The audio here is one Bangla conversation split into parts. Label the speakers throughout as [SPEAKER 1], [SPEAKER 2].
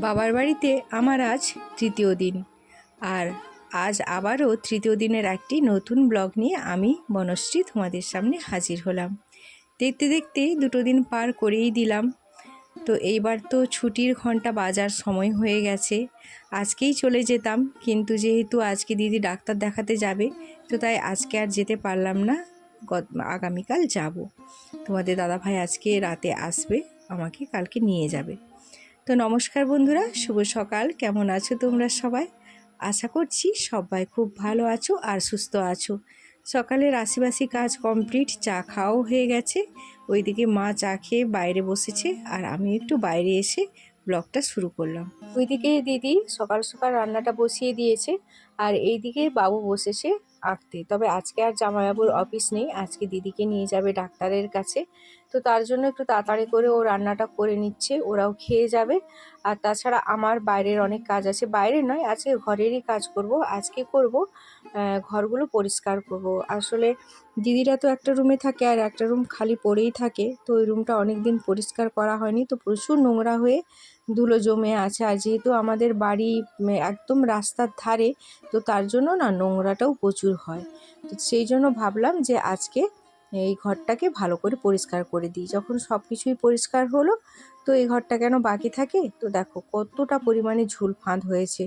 [SPEAKER 1] বাবার বাড়িতে আমার আজ তৃতীয় দিন। আর আজ আবারও তৃতীয় দিনের একটি নতুন ব্লগ নিয়ে আমি বনশ্রী তোমাদের সামনে হাজির হলাম। দেখতে দেখতে দুটো দিন পার করেই দিলাম। তো এইবার তো ছুটির ঘণ্টা বাজার সময় হয়ে গেছে। আজকেই চলে যেতাম, কিন্তু যেহেতু আজকে দিদি ডাক্তার দেখাতে যাবে, তো তাই আজকে আর যেতে পারলাম না। আগামীকাল যাব। তোমাদের দাদাভাই আজকে রাতে আসবে, আমাকে কালকে নিয়ে যাবে। তো নমস্কার বন্ধুরা, শুভ সকাল। কেমন আছো তোমরা সবাই? আশা করছি সবাই খুব ভালো আছো আর সুস্থ আছো। সকালের আশিবাসি কাজ কমপ্লিট, চা খাওয়াও হয়ে গেছে। ওইদিকে মা চা খেয়ে বাইরে বসেছে আর আমি একটু বাইরে এসে ব্লগটা শুরু করলাম। ওইদিকে দিদি সকাল সকাল রান্নাটা বসিয়ে দিয়েছে আর এইদিকে বাবু বসেছে আঁকতে। তবে আজকে আর জামাইবাবুর অফিস নেই, আজকে দিদিকে নিয়ে যাবে ডাক্তারের কাছে। তো তার জন্য একটু তাড়াতাড়ি করে ও রান্নাটা করে নিচ্ছে, ওরাও খেয়ে যাবে। আর তাছাড়া আমার বাইরের অনেক কাজ আছে, বাইরে নয়, আজকে ঘরেরই কাজ করব, আজকে করব ঘরগুলো পরিষ্কার করব। আসলে দিদিরা তো একটা রুমে থাকে আর একটা রুম খালি পড়েই থাকে, তো ওই রুমটা অনেক দিন পরিষ্কার করা হয়নি, তো প্রচুর নোংরা হয়ে ধুলো জমে আছে আর যেহেতু আমাদের বাড়ি একদম রাস্তার ধারে, তো তার জন্য না নোংরাটাও প্রচুর হয়। তো সেই জন্য ভাবলাম যে আজকে এই ঘরটাকে ভালো করে পরিষ্কার করে দিই। যখন সব কিছুই পরিষ্কার হলো, তো এই ঘরটা কেন বাকি থাকে? তো দেখো কতটা পরিমাণে ঝুল ফাঁদ হয়েছে।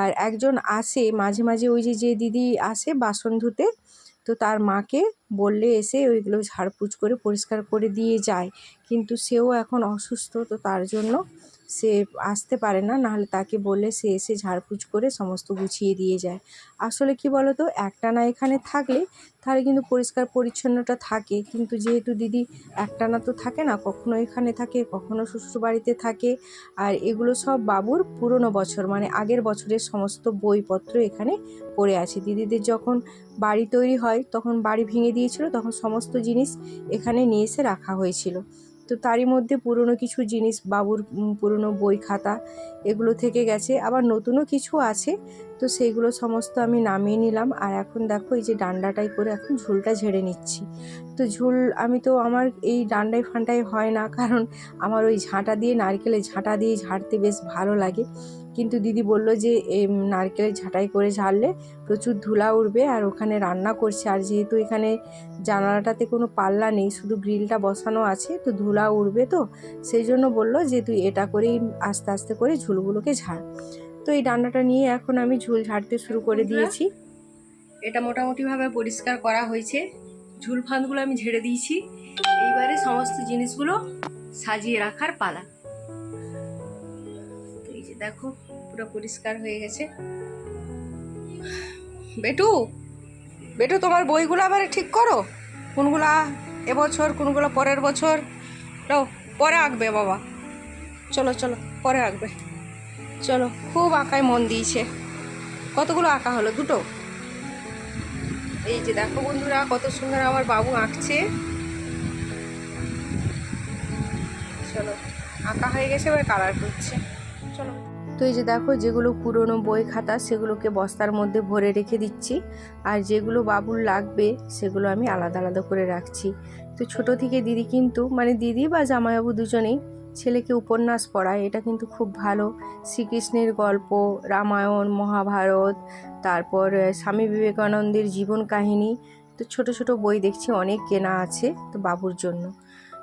[SPEAKER 1] আর একজন আসে, মাঝে মাঝে ওই যে যে দিদি আসে বাসন ধুতে, তো তার মাকে বললে এসে ওইগুলো ঝাড়পুছ করে পরিষ্কার করে দিয়ে যায়। কিন্তু সেও এখন অসুস্থ, তো তার জন্য সে আসতে পারে না, নাহলে তাকে বললে সে এসে ঝাড়পুছ করে সমস্ত গুছিয়ে দিয়ে যায়। আসলে কি বলো তো একটানা এখানে থাকলে তাহলে কিন্তু পরিষ্কার পরিচ্ছন্নটা থাকে। কিন্তু যেহেতু দিদি একটানা তো থাকে না, কখনো এখানে থাকে, কখনো শ্বশুর বাড়িতে থাকে, আর এগুলো সব বাবুর পুরনো বছর মানে আগের বছরের সমস্ত বইপত্র এখানে পড়ে আছে। দিদিদের যখন বাড়ি তৈরি হয়, তখন বাড়ি ভেঙে দিয়েছিল তখন সমস্ত জিনিস এখানে নিয়ে এসে রাখা হয়েছিল। তো তারই মধ্যে পুরনো কিছু জিনিস, বাবুর পুরনো বই খাতা, এগুলো থেকে গেছে। আবার নতুনও কিছু আছে, তো সেইগুলো সমস্ত আমি নামিয়ে নিলাম। আর এখন দেখো, এই যে ডান্ডাটাই করে এখন ঝুলটা ঝেড়ে নিচ্ছি। তো ঝুল, আমি তো আমার এই ডান্ডায় ফান্ডায় হয় না, কারণ আমার ওই ঝাঁটা দিয়ে, নারকেলের ঝাঁটা দিয়ে ঝাড়তে বেশ ভালো লাগে। কিন্তু দিদি বলল যে এই নারকেলের ঝাঁটাই করে ঝাড়লে প্রচুর ধুলা উঠবে আর ওখানে রান্না করছে। আর যেহেতু এখানে জানালাটাতে কোনো পাল্লা নেই শুধু গ্রিলটা বসানো আছে তো ধুলা উঠবে তো। সেই জন্য বলল যে তুই এটা করেই আস্তে আস্তে করে ঝুলগুলোকে ঝাড়। তো এই ডান্ডাটা নিয়ে এখন আমি ঝুল ঝাড়তে শুরু করে দিয়েছি। এটা মোটামুটিভাবে পরিষ্কার করা হয়েছে। ঝুল ফাঁদগুলো আমি ঝেড়ে দিয়েছি। এইবারে সমস্ত জিনিসগুলো সাজিয়ে রাখার পালা। দেখো, পুরো পরিষ্কার হয়ে গেছে। বেটু বেটু, তোমার বইগুলো আবার ঠিক করো। কোনগুলা এবছর, কোনগুলো পরের বছর? নাও পরে আঁকবে বাবা। চলো চলো, পরে আঁকবে। চলো, খুব আঁকায় মন দিয়েছে। কতগুলো আঁকা হলো? দুটো? এই যে দেখো বন্ধুরা, কত সুন্দর আমার বাবু আঁকছে। চলো, আঁকা হয়ে গেছে, এবার কালার করছে। চলো। তো এই যে দেখো, যেগুলো পুরনো বই খাতা, সেগুলোকে বস্তার মধ্যে ভরে রেখে দিচ্ছি। আর যেগুলো বাবুর লাগবে, সেগুলো আমি আলাদা আলাদা করে রাখছি। তো ছোট থেকে দিদি কিন্তু মানে দিদি বা জামাইবাবু দুজনেই ছেলেকে উপন্যাস পড়ায়। এটা কিন্তু খুব ভালো। শ্রীকৃষ্ণের গল্প, রামায়ণ, মহাভারত, তারপর স্বামী বিবেকানন্দের জীবন কাহিনী। তো ছোট ছোট বই দেখছি, অনেক কেনা আছে তো বাবুর জন্য।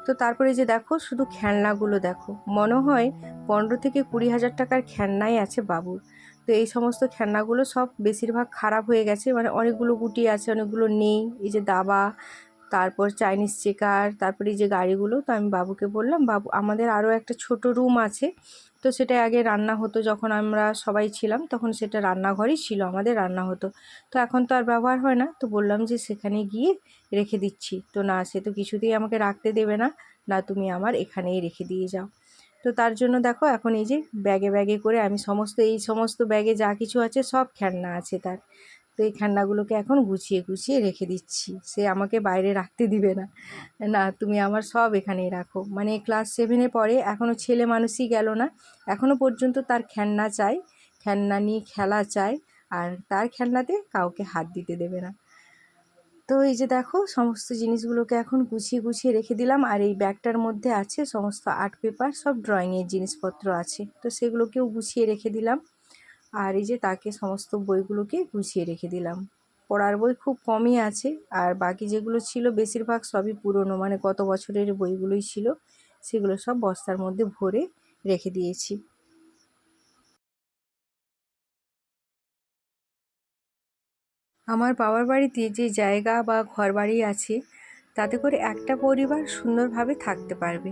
[SPEAKER 1] তো তারপরে যে দেখো, শুধু খেলনাগুলো দেখো। মনে হয় পনেরো থেকে কুড়ি হাজার টাকার খেলনাই আছে বাবুর। তো এই সমস্ত খেলনাগুলো সব বেশিরভাগ খারাপ হয়ে গেছে। মানে অনেকগুলো গুটি আছে, অনেকগুলো নেই। এই যে দাবা তারপর চাইনিজ চেকার তারপরে যে গাড়িগুলো, তো আমি বাবুকে বললাম, বাবু, আমাদের আরও একটা ছোট রুম আছে। তো সেটা আগে রান্না হতো, যখন আমরা সবাই ছিলাম, তখন সেটা রান্নাঘরই ছিল, আমাদের রান্না হতো। তো এখন তো আর ব্যবহার হয় না, তো বললাম যে সেখানে গিয়ে রেখে দিচ্ছি। তো না, সে তো কিছুতেই আমাকে রাখতে দেবে না না, তুমি আমার এখানেই রেখে দিয়ে যাও। তো তার জন্য দেখো, এখন এই যে ব্যাগে ব্যাগে করে আমি সমস্ত, এই সমস্ত ব্যাগে যা কিছু আছে সব খেলনা আছে তার। তো এই খেলনাগুলোকে এখন গুছিয়ে গুছিয়ে রেখে দিচ্ছি। সে আমাকে বাইরে রাখতে দিবে না। না, তুমি আমার সব এখানেই রাখো। মানে ক্লাস সেভেনে পরে এখনও ছেলে মানুষই গেল না। এখনও পর্যন্ত তার খেলনা চাই। খেলনা নিয়ে খেলা চাই। আর তার খেলনাতে কাউকে হাত দিতে দেবে না। তো এই যে দেখো, সমস্ত জিনিসগুলোকে এখন গুছিয়ে গুছিয়ে রেখে দিলাম। আর এই ব্যাগটার মধ্যে আছে সমস্ত আর্ট পেপার, সব ড্রয়িংয়ের জিনিসপত্র আছে। তো সেগুলোকেও গুছিয়ে রেখে দিলাম। আর এই যে তাকে সমস্ত বইগুলোকে গুছিয়ে রেখে দিলাম। পড়ার বই খুব কমই আছে, আর বাকি যেগুলো ছিল বেশিরভাগ সবই পুরনো মানে গত বছরের বইগুলোই ছিল, সেগুলো সব বস্তার মধ্যে ভরে রেখে দিয়েছি। আমার বাবার বাড়িতে যে জায়গা বা ঘর বাড়ি আছে, তাতে করে একটা পরিবার সুন্দরভাবে থাকতে পারবে।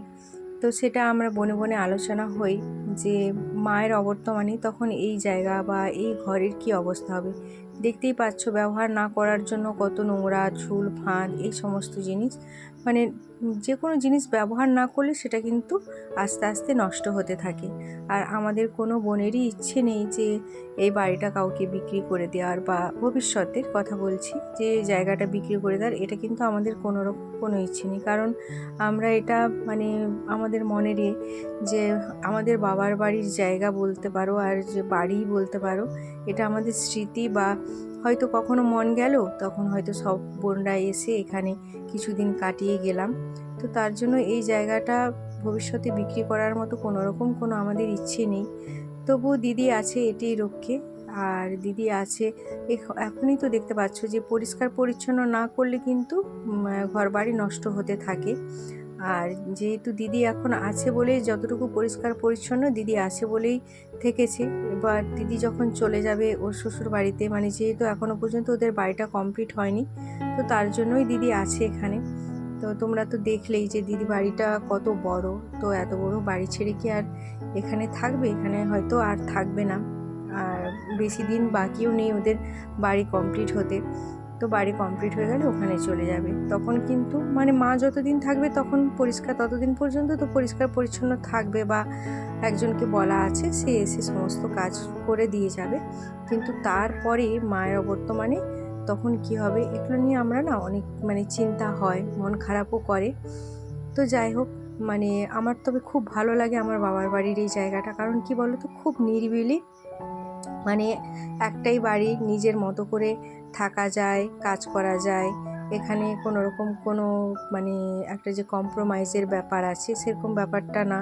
[SPEAKER 1] তো সেটা আমরা বনে বনে আলোচনা হই যে মায়ের অবর্তমানে তখন এই জায়গা বা এই ঘরের কি অবস্থা হবে? দেখতেই পাচ্ছ ব্যবহার না করার জন্য কত নোংরা ঝুল ফাঁদ, এই সমস্ত জিনিস। মানে যে কোনো জিনিস ব্যবহার না করলে সেটা কিন্তু আস্তে আস্তে নষ্ট হতে থাকে। আর আমাদের কোনো বোনেরই ইচ্ছে নেই যে এই বাড়িটা কাউকে বিক্রি করে দেওয়ার বা ভবিষ্যতের কথা বলছি, যে জায়গাটা বিক্রি করে দেওয়ার, এটা কিন্তু আমাদের কোনো কোনো ইচ্ছে নেই। কারণ আমরা এটা মানে আমাদের মনেরই যে আমাদের বাবার বাড়ির জায়গা বলতে পারো আর যে বাড়ি বলতে পারো, এটা আমাদের স্মৃতি বা হয়তো কখনো মন গেল, তখন হয়তো সব বোনরা এসে এখানে কিছুদিন কাটিয়ে গেলাম। তো তার জন্য এই জায়গাটা ভবিষ্যতে বিক্রি করার মতো কোনো রকম কোনো আমাদের ইচ্ছে নেই। তবুও দিদি আছে এটি রক্ষে, আর দিদি আছে এখনই তো দেখতে পাচ্ছ যে পরিষ্কার পরিচ্ছন্ন না করলে কিন্তু ঘর বাড়ি নষ্ট হতে থাকে। আর যেহেতু দিদি এখন আছে বলেই যতটুকু পরিষ্কার পরিচ্ছন্ন দিদি আছে বলেই থেকেছে। এবার দিদি যখন চলে যাবে ওর শ্বশুর বাড়িতে মানে যেহেতু এখনও পর্যন্ত ওদের বাড়িটা কমপ্লিট হয়নি, তো তার জন্যই দিদি আছে এখানে। তো তোমরা তো দেখলেই যে দিদি বাড়িটা কত বড়, তো এত বড় বাড়ি ছেড়ে কি আর এখানে থাকবে? এখানে হয়তো আর থাকবে না। আর বেশি দিন বাকিও নেই ওদের বাড়ি কমপ্লিট হতে। তো বাড়ি কমপ্লিট হয়ে গেলে ওখানে চলে যাবে। তখন কিন্তু মানে মা যতদিন থাকবে তখন পরিষ্কার ততদিন পর্যন্ত তো পরিষ্কার পরিচ্ছন্ন থাকবে বা একজনকে বলা আছে, সে এসে সমস্ত কাজ করে দিয়ে যাবে। কিন্তু তারপরে মায়ের বর্তমানে তখন কি হবে এগুলো নিয়ে আমরা না অনেক মানে চিন্তা হয়, মন খারাপও করে। তো যাই হোক মানে আমার তবে খুব ভালো লাগে আমার বাবার বাড়ির এই জায়গাটা। কারণ কি বলো তো খুব নিরিবিলি মানে একটাই বাড়ি নিজের মতো করে থাকা যায়, কাজ করা যায়। এখানে কোনো রকম কোনো মানে একটা যে কম্প্রোমাইজের ব্যাপার আছে সেরকম ব্যাপারটা না।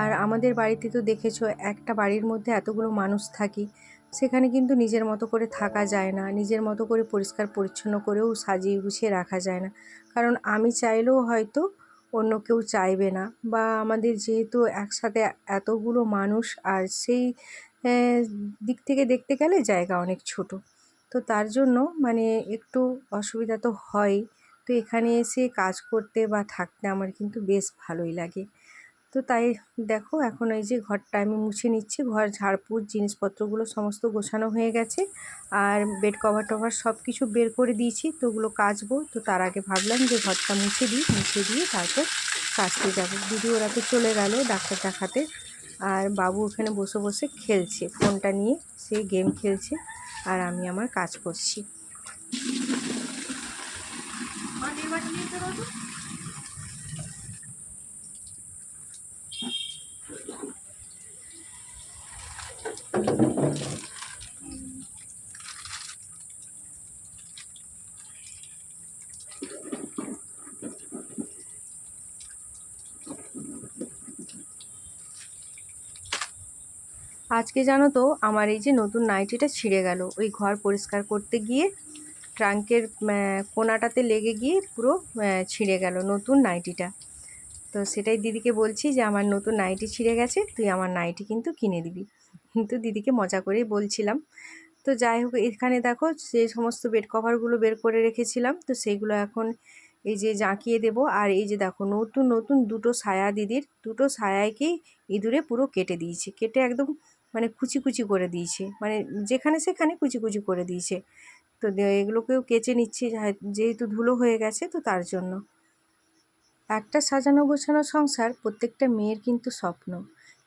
[SPEAKER 1] আর আমাদের বাড়িতে তো দেখেছ একটা বাড়ির মধ্যে এতগুলো মানুষ থাকি, সেখানে কিন্তু নিজের মতো করে থাকা যায় না। নিজের মতো করে পরিষ্কার পরিচ্ছন্ন করেও সাজিয়ে গুছিয়ে রাখা যায় না। কারণ আমি চাইলেও হয়তো অন্য কেউ চাইবে না বা আমাদের যেহেতু একসাথে এতগুলো মানুষ আর সেই দিক থেকে দেখতে গেলে জায়গা অনেক ছোট। তো তার জন্য মানে একটু অসুবিধা তো হয়। তো এখানে এসে কাজ করতে বা থাকতে আমার কিন্তু বেশ ভালোই লাগে। তো তাই দেখো এখন এই যে ঘরটা আমি মুছে নিচ্ছি, ঘর ঝাড়পুর জিনিসপত্রগুলো সমস্ত গোছানো হয়ে গেছে। আর বেড কভার টভার সব কিছু বের করে দিয়েছি, তো ওগুলো কাচবো। তো তার আগে ভাবলাম যে ঘরটা মুছে দিই, মুছে দিয়ে তারপর কাচতে যাব। দিদি ওরা তো চলে গেল ডাক্তার দেখাতে। আর বাবু ওখানে বসে বসে খেলছে। ফোনটা নিয়ে সে গেম খেলছে আর আমি আমার কাজ করছি। আজকে জানো তো, আমার এই যে নতুন নাইটিটা ছিঁড়ে গেল। ওই ঘর পরিষ্কার করতে গিয়ে ট্রাঙ্কের কোনাটাতে লেগে গিয়ে পুরো ছিঁড়ে গেল নতুন নাইটিটা। তো সেটাই দিদিকে বলছি যে, আমার নতুন নাইটি ছিঁড়ে গেছে, তুই আমার নাইটি কিন্তু কিনে দিবি। কিন্তু দিদিকে মজা করেই বলছিলাম। তো যাই হোক, এখানে দেখো যে সমস্ত বেড কভারগুলো বের করে রেখেছিলাম। তো সেইগুলো এখন এই যে জাঁকিয়ে দেব। আর এই যে দেখো, নতুন নতুন দুটো সায়া দিদির, দুটো সায়াকেই ইঁদুরে পুরো কেটে দিয়েছে। কেটে একদম মানে কুচি কুচি করে দিয়েছে। মানে যেখানে সেখানে কুচি কুচি করে দিয়েছে। তো এগুলোকেও কেচে নিচ্ছি যেহেতু ধুলো হয়ে গেছে, তো তার জন্য। একটা সাজানো গোছানো সংসার প্রত্যেকটা মেয়ের কিন্তু স্বপ্ন।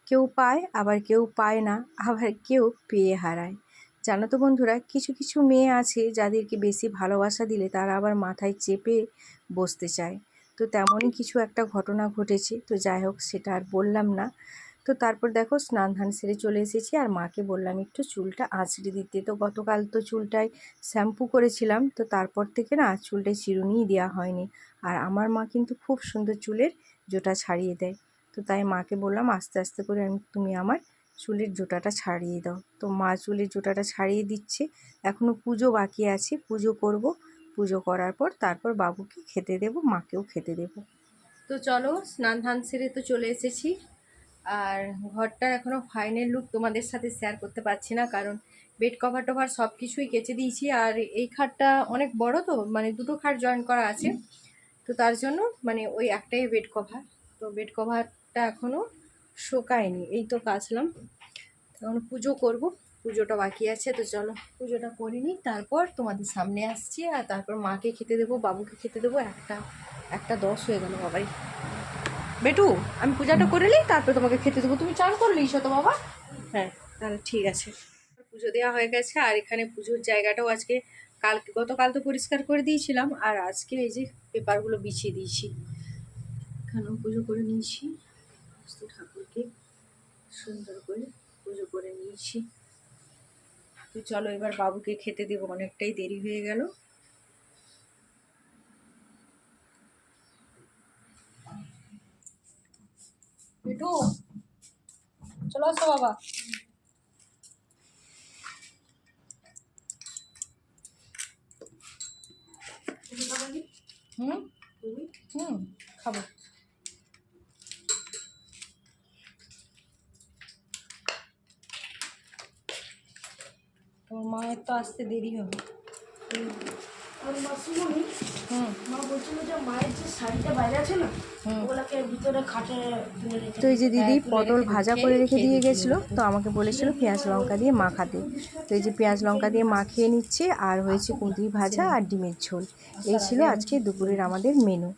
[SPEAKER 1] কেউ পায়, আবার কেউ পায় না, আবার কেউ পেয়ে হারায়। জানো তো বন্ধুরা, কিছু কিছু মেয়ে আছে যাদেরকে বেশি ভালোবাসা দিলে তারা আবার মাথায় চেপে বসতে চায়। তো তেমনই কিছু একটা ঘটনা ঘটেছে। তো যাই হোক, সেটা আর বললাম না। তো তারপর দেখো স্নান ধান সেরে চলে এসেছি আর মাকে বললাম, একটু চুলটা আঁচড়ে দিতে। তো গতকাল তো চুলটায় শ্যাম্পু করেছিলাম, তো তারপর থেকে না চুলটায় চিরুনিই দেওয়া হয়নি। আর আমার মা কিন্তু খুব সুন্দর চুলের জোটা ছাড়িয়ে দেয়। তো তাই মাকে বললাম, আস্তে আস্তে করে আমি, তুমি আমার চুলের জোটাটা ছাড়িয়ে দাও। তো মা চুলের জোটাটা ছাড়িয়ে দিচ্ছে। এখনও পুজো বাকি আছে, পুজো করব। পুজো করার পর তারপর বাবুকে খেতে দেব, মাকেও খেতে দেব। তো চলো স্নান ধান সেরে তো চলে এসেছি। আর ঘরটার এখনও ফাইনাল লুক তোমাদের সাথে শেয়ার করতে পারছি না, কারণ বেড কভার টভার সব কিছুই কেচে দিয়েছি। আর এই খাটটা অনেক বড় তো মানে দুটো খাট জয়েন করা আছে। তো তার জন্য মানে ওই একটাই বেড কভার তো বেড কভারটা এখনও শোকায়নি, এই তো কাচলাম। এখন পুজো করব, পুজোটা বাকি আছে, তো চলো পুজোটা করে নিই। তারপর তোমাদের সামনে আসছি, আর তারপর মাকে খেতে দেবো, বাবুকে খেতে দেবো, একটা একটা দশ হয়ে গেল, বাবাই। বেটু, আমি পূজাটা করে নিই, তারপর তোমাকে খেতে দেবো। তুমি চান করলি তো বাবা। হ্যাঁ তাহলে ঠিক আছে। পুজো দেওয়া হয়ে গেছে, আর এখানে পুজোর জায়গাটাও আজকে কাল গতকাল তো পরিষ্কার করে দিয়েছিলাম, আর আজকে এই যে পেপারগুলো বিছিয়ে দিয়েছি। এখানেও পুজো করে নিয়েছি ঠাকুরকে সুন্দর করে পুজো করে নিয়েছি। তো চলো, এবার বাবুকে খেতে দেবো, অনেকটাই দেরি হয়ে গেল। বিটু চলো আসো বাবা হুম হুম খাব তোমার মায়ের তো আসতে দেরি হবে
[SPEAKER 2] আর মাসিমণি মা বলছিল যে মায়ের যে শাড়িটা বাইরে আছে না
[SPEAKER 1] হুম।
[SPEAKER 2] ভিতরে খাটে
[SPEAKER 1] তো এই যে দিদি
[SPEAKER 2] হ্যাঁ,
[SPEAKER 1] পটল ভাজা করে রেখে দিয়ে গেছিল তো আমাকে বলেছিল পেঁয়াজ লঙ্কা দিয়ে মাখাতে। তো এই যে পেঁয়াজ লঙ্কা দিয়ে মাখিয়ে নিচ্ছে আর হয়েছে কুঁদরি ভাজা আর ডিমের ঝোল। এই ছিল আজকে দুপুরের আমাদের মেনু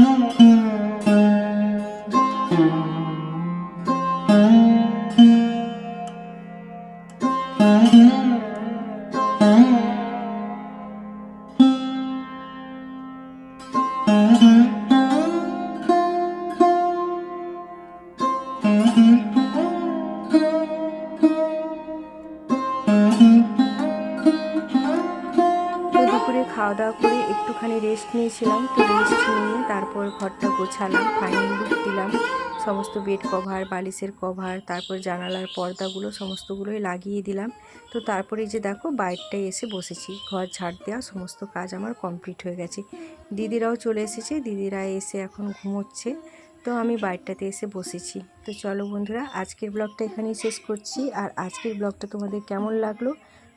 [SPEAKER 1] Mm-hmm. খাওয়া দাওয়া করে একটুখানি রেস্ট নিয়েছিলাম। তো রেস্ট নিয়ে তারপর ঘরটা গোছালাম ফাইনাল লুক দিলাম। সমস্ত বেড কভার বালিশের কভার তারপর জানালার পর্দাগুলো, সমস্তগুলোই লাগিয়ে দিলাম। তো তারপরে যে দেখো বাইরটায় এসে বসেছি। ঘর ঝাড় দেওয়া, সমস্ত কাজ আমার কমপ্লিট হয়ে গেছে। দিদিরাও চলে এসেছে, দিদিরা এসে এখন ঘুমোচ্ছে। তো আমি বাইরটাতে এসে বসেছি। তো চলো বন্ধুরা, আজকের ব্লগটা এখানেই শেষ করছি। আর আজকের ব্লগটা তোমাদের কেমন লাগল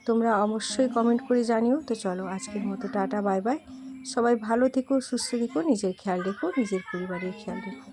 [SPEAKER 1] তোমরা অবশ্যই কমেন্ট করে জানিও। তো চলো আজকের মতো টাটা বাই বাই সবাই ভালো থেকো, সুস্থ থেকো, নিজের খেয়াল রেখো, নিজের পরিবারের খেয়াল রেখো।